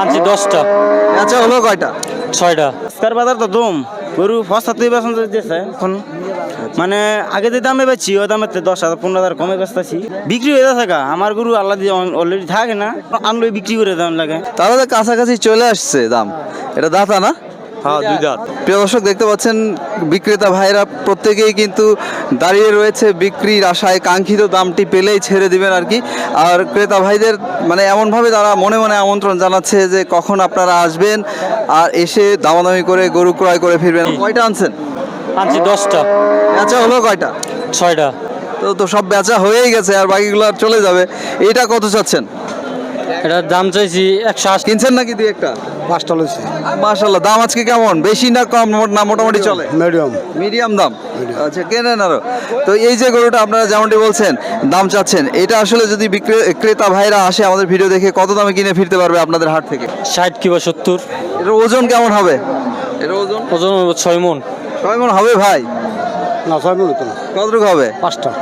আনছি দশটা। আচ্ছা হলো কয়টা? ছয়টা। স্কার বাজার তো দম। গরু ফসাতে বেসন দিয়েছে এখন। মানে আগে যে দামে বেছি ওই দামে তো দশ হাজার পনেরো হাজার কমে বেচতেছি। বিক্রি হয়ে যাচ্ছে আমার গরু আল্লাহ দিয়ে অলরেডি থাকে না। আনলে বিক্রি করে দাম লাগে। তাহলে তো কাছাকাছি চলে আসছে দাম। এটা দাতা না? হ্যাঁ দুই দাঁত। প্রিয় দর্শক দেখতে পাচ্ছেন বিক্রেতা ভাইরা প্রত্যেকেই কিন্তু দাঁড়িয়ে রয়েছে বিক্রির আশায়। কাঙ্ক্ষিত দামটি পেলেই ছেড়ে দিবেন আর কি। আর ক্রেতা ভাইদের মানে এমনভাবে তারা মনে মনে আমন্ত্রণ জানাচ্ছে যে কখন আপনারা আসবেন আর এসে দামাদামি করে গরু ক্রয় করে ফিরবেন। কয়টা আনছেন? আনছি দশটা। বেচা হলো কয়টা? ছয়টা। তো তো সব বেচা হয়েই গেছে আর বাকিগুলো আর চলে যাবে। এটা কত চাচ্ছেন? এটার দাম চাইছি একশো আশি। কিনছেন নাকি দুই একটা? পাঁচটা লইছি। মাশাল্লাহ দাম আজকে কেমন? বেশি না কম না মোটামুটি চলে? মিডিয়াম। মিডিয়াম দাম? আচ্ছা কেনেন আরও? তো এই যে গরুটা আপনারা যেমনটি বলছেন দাম চাচ্ছেন এটা আসলে যদি বিক্রে- ক্রেতা ভাইরা আসে আমাদের ভিডিও দেখে কত দামে কিনে ফিরতে পারবে আপনাদের হাট থেকে? ষাট কিংবা সত্তর। এর ওজন কেমন হবে? এর ওজন? ওজন ছয় মন। ছয় মন হবে ভাই? না ছয় মিনিট না। কতটুকু হবে? পাঁচটা।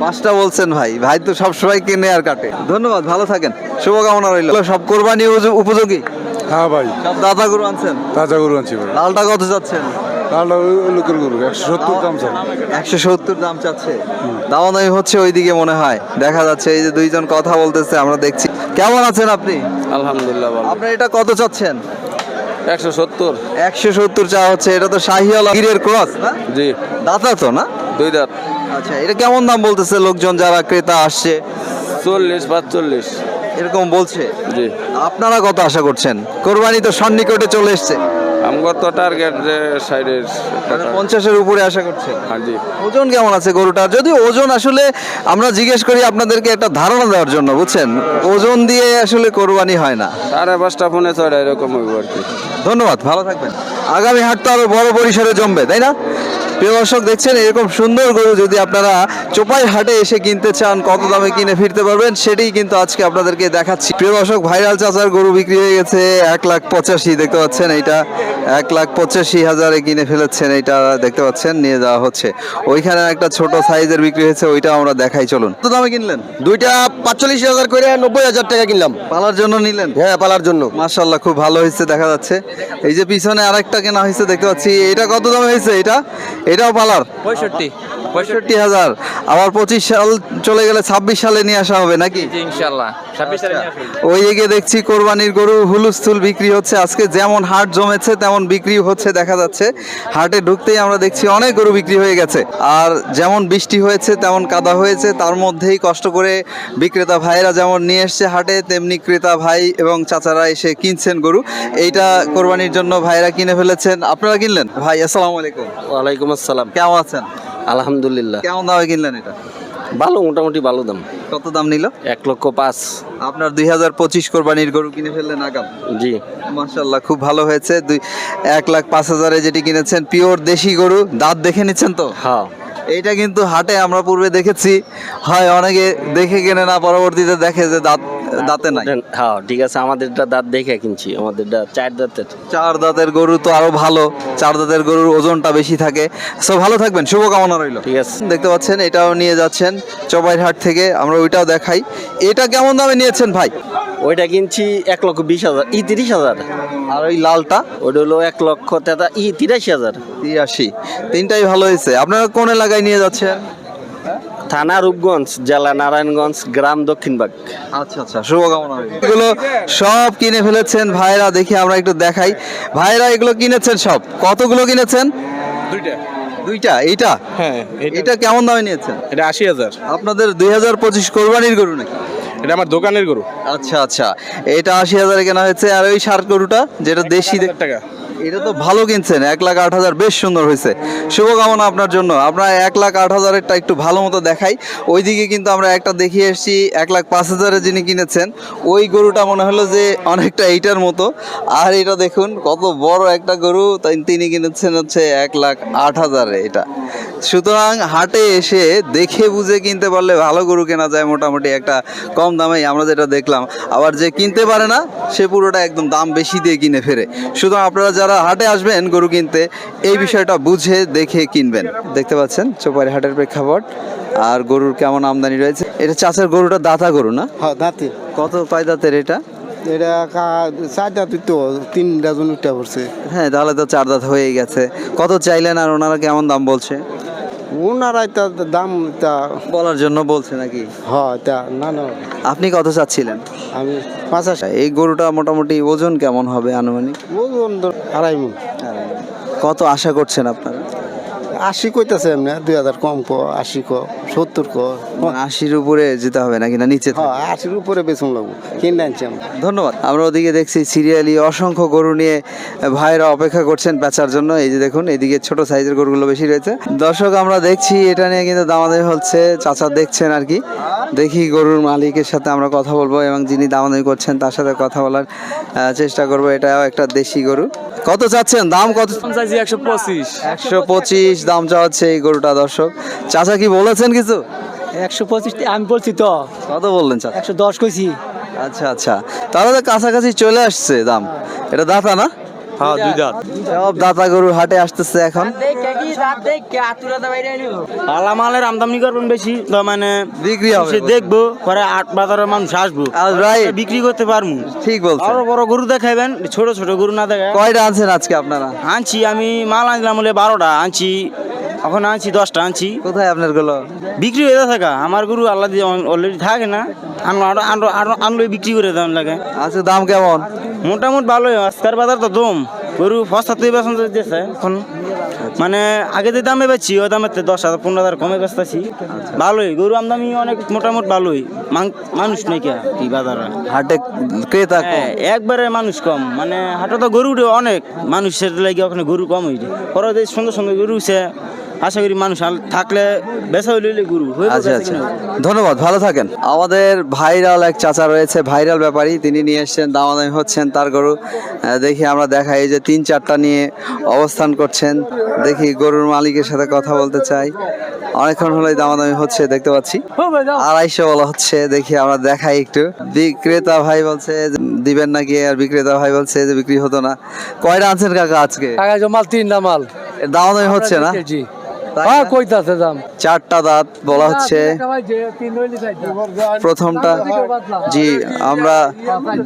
পাঁচটা বলছেন ভাই। ভাই তো সব সময় কিনে আর কাটে। ধন্যবাদ ভালো থাকেন। শুভকামনা রইল। সব কোরবানি উপযোগী। হ্যাঁ ভাই। সব দাদা গরু আনছেন? তাজা গরু আনছি ভাই। লালটা কত যাচ্ছেন? লালটা ওই ওই লোকের গরু একশো সত্তর দাম একশো সত্তর দাম চাচ্ছে। দামাদামি হচ্ছে ওইদিকে মনে হয়। দেখা যাচ্ছে এই যে দুইজন কথা বলতেছে আমরা দেখছি। কেমন আছেন আপনি? আলহামদুলিল্লাহ ভালো। আপনার এটা কত চাচ্ছেন? একশো সত্তর। একশো সত্তর চা হচ্ছে এটা তো শাহিওয়ালা গিরের ক্রস না? জি। দাতা তো না? দুই দাঁত। আচ্ছা এটা কেমন দাম বলতেছে লোকজন যারা ক্রেতা আসছে? চল্লিশ পাঁচচল্লিশ এরকম বলছে। জি। আপনারা কত আশা করছেন? কোরবানি তো সন্নিকটে চলে এসছে। আমার তো টার্গেট যে সাইডের মানে পঞ্চাশের উপরে আশা করছে। হ্যাঁ জি। ওজন কেমন আছে গরুটার যদি ওজন আসলে আমরা জিজ্ঞেস করি আপনাদেরকে একটা ধারণা দেওয়ার জন্য বুঝছেন? ওজন দিয়ে আসলে কোরবানি হয় না। সাড়ে পাঁচটা ফোনে ছয়টা এরকম হইব আর কি। ধন্যবাদ ভালো থাকবেন। আগামী হাট তো আরও বড় পরিসরে জমবে তাই না? প্রিয় দর্শক দেখছেন এরকম সুন্দর গরু যদি আপনারা চোপাই হাটে এসে কিনতে চান কত দামে কিনে ফিরতে পারবেন সেটাই কিন্তু আজকে আপনাদেরকে দেখাচ্ছি। প্রিয় দর্শক ভাইরাল চাচার গরু বিক্রি হয়ে গেছে এক লাখ পঁচাশি দেখতে পাচ্ছেন এইটা। এক লাখ পঁচাশি হাজারে কিনে ফেলেছেন এইটা দেখতে পাচ্ছেন নিয়ে যাওয়া হচ্ছে। ওইখানে একটা ছোট সাইজের বিক্রি হয়েছে ওইটা আমরা দেখাই চলুন। কত দামে কিনলেন? দুইটা পাঁচচল্লিশ হাজার করে নব্বই হাজার টাকা কিনলাম। পালার জন্য নিলেন? হ্যাঁ পালার জন্য। মাশাল্লাহ খুব ভালো হয়েছে দেখা যাচ্ছে। এই যে পিছনে আরেকটা কেনা হয়েছে দেখতে পাচ্ছি এটা কত দামে হয়েছে এটা এটাও পালার? পঁয়ষট্টি। পঁয়ষট্টি হাজার। আবার পঁচিশ সাল চলে গেলে ছাব্বিশ সালে নিয়ে আসা হবে নাকি? ইনশাল্লাহ ছাব্বিশ ওই দিকে দেখছি কোরবানির গরু হুলুস্থুল বিক্রি হচ্ছে। আজকে যেমন হাট জমেছে তেমন বিক্রি হচ্ছে দেখা যাচ্ছে। হাটে ঢুকতেই আমরা দেখছি অনেক গরু বিক্রি হয়ে গেছে। আর যেমন বৃষ্টি হয়েছে তেমন কাদা হয়েছে। তার মধ্যেই কষ্ট করে বিক্রেতা ভাইরা যেমন নিয়ে এসছে হাটে তেমনি ক্রেতা ভাই এবং চাচারা এসে কিনছেন গরু। এইটা কোরবানির জন্য ভাইরা কিনে ফেলেছেন। আপনারা কিনলেন? ভাই আসসালামু আলাইকুম। ওয়ালাইকুম আসসালাম। কেমন আছেন? আলহামদুলিল্লাহ। কেমন দামে কিনলেন এটা? ভালো মোটামুটি ভালো দাম। কত দাম নিল? এক লক্ষ পাঁচ। আপনার দুই হাজার পঁচিশ কোরবানির গরু কিনে ফেললেন আগাম। জি। মাশাল্লাহ খুব ভালো হয়েছে। দুই এক লাখ পাঁচ হাজারে যেটি কিনেছেন পিওর দেশি গরু। দাঁত দেখে নিচ্ছেন তো? হ্যাঁ। এইটা কিন্তু হাটে আমরা পূর্বে দেখেছি। হয় অনেকে দেখে কেনে না পরবর্তীতে দেখে যে দাঁত দাঁতে নাই। হ্যাঁ ঠিক আছে আমাদেরটা দাঁত দেখে কিনছি আমাদেরটা চার দাঁতের। চার দাঁতের গরু তো আরও ভালো চার দাঁতের গরুর ওজনটা বেশি থাকে। সো ভালো থাকবেন শুভকামনা রইল। ঠিক আছে। দেখতে পাচ্ছেন এটাও নিয়ে যাচ্ছেন চবাইর হাট থেকে আমরা ওইটাও দেখাই। এটা কেমন দামে নিয়েছেন ভাই? ওইটা কিনছি এক লক্ষ বিশ হাজার ই তিরিশ হাজার। আর ওই লালটা? ওইটা হলো এক লক্ষ তেতা ই তিরাশি হাজার। তিরাশি। তিনটাই ভালো হয়েছে। আপনারা কোন এলাকায় নিয়ে যাচ্ছেন? থানা রূপগঞ্জ জেলা নারায়ণগঞ্জ গ্রাম দক্ষিণবাগ। আচ্ছা আচ্ছা শুভকামনা। রইল। এগুলো সব কিনে ফেলেছেন ভাইরা দেখি আমরা একটু দেখাই। ভাইরা এগুলো কিনেছেন সব? কতগুলো কিনেছেন? দুইটা। দুইটা? এইটা? হ্যাঁ এটা এটা কেমন দামে নিয়েছেন? এটা আশি হাজার। আপনাদের দুই হাজার পঁচিশ কোরবানির গরু নাকি? এটা আমার দোকানের গরু। আচ্ছা আচ্ছা। এটা আশি হাজারে কেনা হয়েছে আর ওই সার গরুটা যেটা দেশি টাকা। এটা তো ভালো কিনছেন, এক লাখ আট হাজার, বেশ সুন্দর হয়েছে। শুভকামনা আপনার জন্য। আপনার এক লাখ আট হাজারেরটা একটু ভালো মতো দেখাই। ওইদিকে কিন্তু আমরা একটা দেখিয়ে এসেছি এক লাখ পাঁচ হাজারে যিনি কিনেছেন, ওই গরুটা মনে হলো যে অনেকটা এইটার মতো। আর এটা দেখুন, কত বড় একটা গরু, তাই তিনি কিনেছেন হচ্ছে এক লাখ আট হাজারে এটা। সুতরাং হাটে এসে দেখে বুঝে কিনতে পারলে ভালো গরু কেনা যায় মোটামুটি একটা কম দামেই আমরা যেটা দেখলাম। আবার যে কিনতে পারে না সে পুরোটা একদম দাম বেশি দিয়ে কিনে ফেরে। সুতরাং আপনারা যারা হাটে আসবেন গরু কিনতে এই বিষয়টা বুঝে দেখে কিনবেন। দেখতে পাচ্ছেন চোপারি হাটের প্রেক্ষাপট। আর গরুর কেমন আমদানি রয়েছে? এটা চাষের গরুটা দাতা গরু না? হ্যাঁ দাঁতি। কত পায় দাঁতের এটা? এটা চার দাঁত তো তিন ডজন উঠতে পড়ছে। হ্যাঁ তাহলে তো চার দাঁত গেছে। কত চাইলেন আর ওনারা কেমন দাম বলছে? ওনারাই তা দাম তা বলার জন্য বলছে নাকি? হয় তা না না। আপনি কত চাচ্ছিলেন? আমি পাঁচাশ এই গরুটা মোটামুটি ওজন কেমন হবে আনুমানিক? ওজন আড়াই মন। কত আশা করছেন আপনারা? আশি কইতাছে এমনি দুই হাজার কম কো আশি কো সত্তর কো। আশির উপরে যেতে হবে নাকি না নিচে হ্যাঁ আশির উপরে বেসন লাগবো কিনে আনছি আমরা। ধন্যবাদ। আমরা ওদিকে দেখছি সিরিয়ালি অসংখ্য গরু নিয়ে ভাইরা অপেক্ষা করছেন বেচার জন্য। এই যে দেখুন এইদিকে ছোট সাইজের গরুগুলো বেশি রয়েছে। দর্শক আমরা দেখছি এটা নিয়ে কিন্তু দামাদামি হচ্ছে চাচা দেখছেন আর কি। দেখি গরুর মালিকের সাথে আমরা কথা বলব এবং যিনি দামাদামি করছেন তার সাথে কথা বলার চেষ্টা করব। এটাও একটা দেশি গরু। কত চাচ্ছেন? দাম কত? চাইছি একশো পঁচিশ। একশো পঁচিশ দাম চাওয়াচ্ছে এই গরুটা দর্শক। চাচা কি বলেছেন কিছু? একশো পঁচিশ আমি বলছি তো। কত বললেন চাচা? একশো দশ কইছি। আচ্ছা আচ্ছা। তাহলে কাছাকাছি চলে আসছে দাম। এটা দাতা না? হ্যাঁ দুই দাঁত সব দাতা গরু হাটে আসতেছে এখন। মালের আমদানি করবেন বেশি তো মানে বিক্রি হবে দেখব পরে আট বাজারের মানুষ আসব। বিক্রি করতে পারব। ঠিক বলছো। বড় বড় গরু দেখাইবেন ছোট ছোট গরু না দেখায়। কয়টা আনছেন আজকে আপনারা? আনছি আমি মাল আনলাম বলে বারোটা আনছি এখন আনছি দশটা আনছি। কোথায় আপনারগুলো? বিক্রি হয়ে থাকা। আমার গরু আল্লাহ দিয়ে অলরেডি থাকে না। আনলো আরও আরও আনলো বিক্রি করে দাম লাগে। আচ্ছা দাম কেমন? মোটামুটি ভালোই। আজকের বাজার তো দম। গরু সস্তাতেই বেতন দিতেছে এখন। মানে আগে যে দামে ওই দামে তো দশ হাজার পনেরো হাজার কমে বেচতেছি। ভালোই। গরু আমদামি অনেক মোটামুটি ভালোই। মান- মানুষ নেই কে কি বাজারে। হাটে ক্রেতা। হ্যাঁ, একবারে মানুষ কম। মানে হাটে তো গরু অনেক। মানুষের লাগে ওখানে গরু কম হয়েছে পরে সুন্দর সুন্দর গরু উঠছে আশা করি মানুষ থাকলে বেচা হইলে গরু। আচ্ছা আচ্ছা। ধন্যবাদ ভালো থাকেন। আমাদের ভাইরাল এক চাচা রয়েছে ভাইরাল ব্যাপারী। তিনি নিয়ে এসছেন দামাদামি হচ্ছেন তার গরু। দেখি আমরা দেখাই যে তিন চারটা নিয়ে অবস্থান করছেন। দেখি গরুর মালিকের সাথে কথা বলতে চাই। অনেকক্ষণ হলেই দামাদামি হচ্ছে দেখতে পাচ্ছি। আড়াইশো বলা হচ্ছে দেখি আমরা দেখাই একটু। বিক্রেতা ভাই বলছে দিবেন নাকি? আর বিক্রেতা ভাই বলছে যে বিক্রি হতো না। কয়টা আনছেন কাকা আজকে? টাকা জমাল তিনটা মাল। দামাদামি হচ্ছে না? তাই হ্যাঁ কইতাছে দাম চারটা দাঁত বলা হচ্ছে। প্রথমটা জি আমরা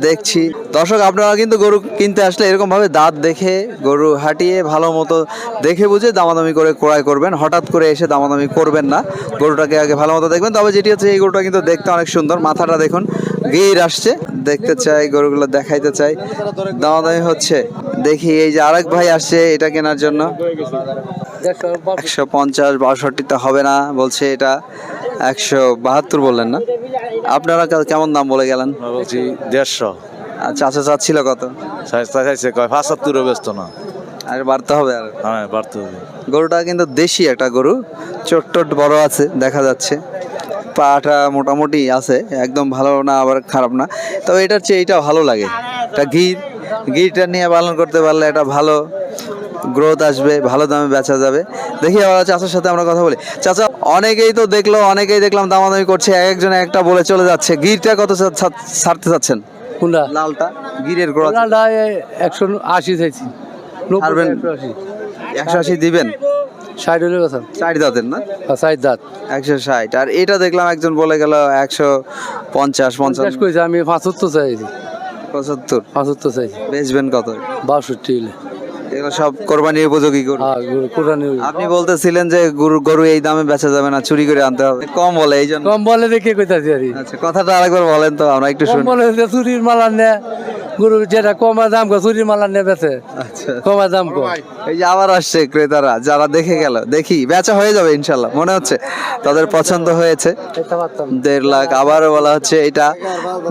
দেখছি। দর্শক আপনারা কিন্তু গরু কিনতে আসলে এরকম ভাবে দাঁত দেখে গরু হাঁটিয়ে ভালো মতো দেখে বুঝে দামাদামি করে ক্রয় করবেন। হঠাৎ করে এসে দামাদামি করবেন না। গরুটাকে আগে ভালো মতো দেখবেন। তবে যেটি হচ্ছে এই গরুটা কিন্তু দেখতে অনেক সুন্দর। মাথাটা দেখুন গির আসছে। দেখতে চাই গরুগুলো দেখাইতে চাই। দামাদামি হচ্ছে। দেখি এই যে আরেক ভাই আসছে এটা কেনার জন্য। একশো পঞ্চাশ বাষট্টিতে হবে না বলছে এটা একশো বাহাত্তর বললেন না? আপনারা কেমন দাম বলে গেলেন? বলছি দেড়শো। আচ্ছা আচ্ছা চাচ্ছিল কত? চাইছে কয় পঁচাত্তরও ব্যস্ত না। আর বাড়তে হবে আর? হ্যাঁ বাড়তে হবে। গরুটা কিন্তু দেশি একটা গরু চোট টোট বড় আছে দেখা যাচ্ছে। পাটা মোটামুটি আছে একদম ভালো না আবার খারাপ না। তবে এটার চেয়ে এটা ভালো লাগে। এটা গির গিরটা নিয়ে পালন করতে পারলে এটা ভালো। গ্রোথ আসবে ভালো দামে বেচা যাবে। দেখি আবার চাচার সাথে আমরা কথা বলি। চাচা অনেকেই তো দেখল অনেকেই দেখলাম দামাদামি করছে এক একজন একটা বলে চলে যাচ্ছে। গিরটা কত ছাড়তে চাচ্ছেন? কোনটা? লালটা গিরের লালটা একশো আশি চাইছি। ছাড়বেন? একশো আশি। দিবেন? ষাট হলে কথা। চার দাঁতের না? ষাট দাঁত। একশো ষাট। আর এটা দেখলাম একজন বলে গেল একশো পঞ্চাশ পঞ্চাশ আমি পাঁচাত্তর চাইছি। পঁচাত্তর। পাঁচাত্তর চাইছি। বেচবেন কত? বাষট্টি হলে। এগুলো সব কোরবানির উপযোগী গরু। হ্যাঁ আপনি বলতেছিলেন যে গরু গরু এই দামে বেচা যাবে না চুরি করে আনতে হবে। কম বলে এই জন্য কম বলে দেখে কইতাছি আর। আচ্ছা কথাটা আরেকবার বলেন তো আমরা একটু শুনি। বলে চুরির মালা নে গরু যেটা কমা দাম কো চুরির মালা নে বেচে আচ্ছা। কমা দাম কো এই যে আবার আসছে ক্রেতারা যারা দেখে গেল দেখি বেচা হয়ে যাবে ইনশাল্লাহ মনে হচ্ছে। তাদের পছন্দ হয়েছে। দেড় লাখ আবারও বলা হচ্ছে এটা।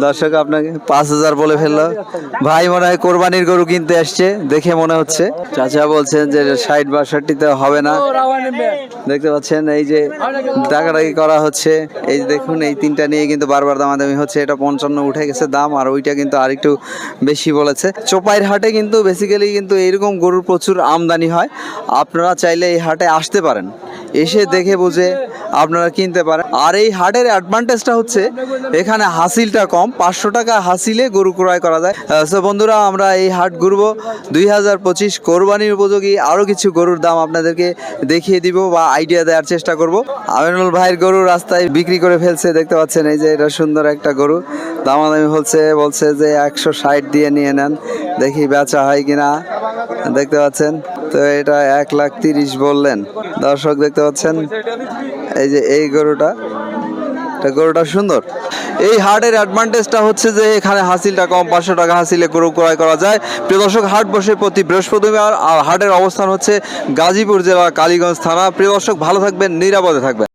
দর্শক আপনাকে পাঁচ হাজার বলে ফেলল। ভাই মনে হয় কোরবানির গরু কিনতে আসছে দেখে মনে হচ্ছে। চাচা বলছেন যে ষাট বাষট্টিতে হবে না। দেখতে পাচ্ছেন এই যে টাকাটাকি করা হচ্ছে। এই যে দেখুন এই তিনটা নিয়ে কিন্তু বারবার দামাদামি হচ্ছে। এটা পঞ্চান্ন উঠে গেছে দাম আর ওইটা কিন্তু আরেকটু বেশি বলেছে। চোপাইয়ের হাটে কিন্তু বেসিক্যালি কিন্তু এইরকম গরুর প্রচুর আমদানি হয়। আপনারা চাইলে এই হাটে আসতে পারেন। এসে দেখে বুঝে আপনারা কিনতে পারেন। আর এই হাটের অ্যাডভান্টেজটা হচ্ছে, এখানে হাসিলটা কম। পাঁচশো টাকা হাসিলে গরু ক্রয় করা যায়। সো বন্ধুরা, আমরা এই হাট ঘুরবো। দুই হাজার পঁচিশ কোরবানির উপযোগী আরও কিছু গরুর দাম আপনাদেরকে দেখিয়ে দিব বা আইডিয়া দেওয়ার চেষ্টা করব। আমিনুল ভাইয়ের গরু রাস্তায় বিক্রি করে ফেলছে, দেখতে পাচ্ছেন, এই যে এটা সুন্দর একটা গরু। দামাদামি বলছে বলছে যে একশো ষাট দিয়ে নিয়ে নেন। দেখি বেচা হয় কিনা, দেখতে পাচ্ছেন। তো এটা এক লাখ তিরিশ বললেন। দর্শক দেখতে পাচ্ছেন, এই যে এই গরুটা, এটা গরুটা সুন্দর। এই হাটের অ্যাডভান্টেজটা হচ্ছে যে এখানে হাসিলটা কম, পাঁচশো টাকা হাসিলে গরু ক্রয় করা যায়। প্রিয় দর্শক, হাট বসে প্রতি বৃহস্পতিবার, আর হাটের অবস্থান হচ্ছে গাজীপুর জেলা কালীগঞ্জ থানা। প্রিয় দর্শক, ভালো থাকবেন, নিরাপদে থাকবেন।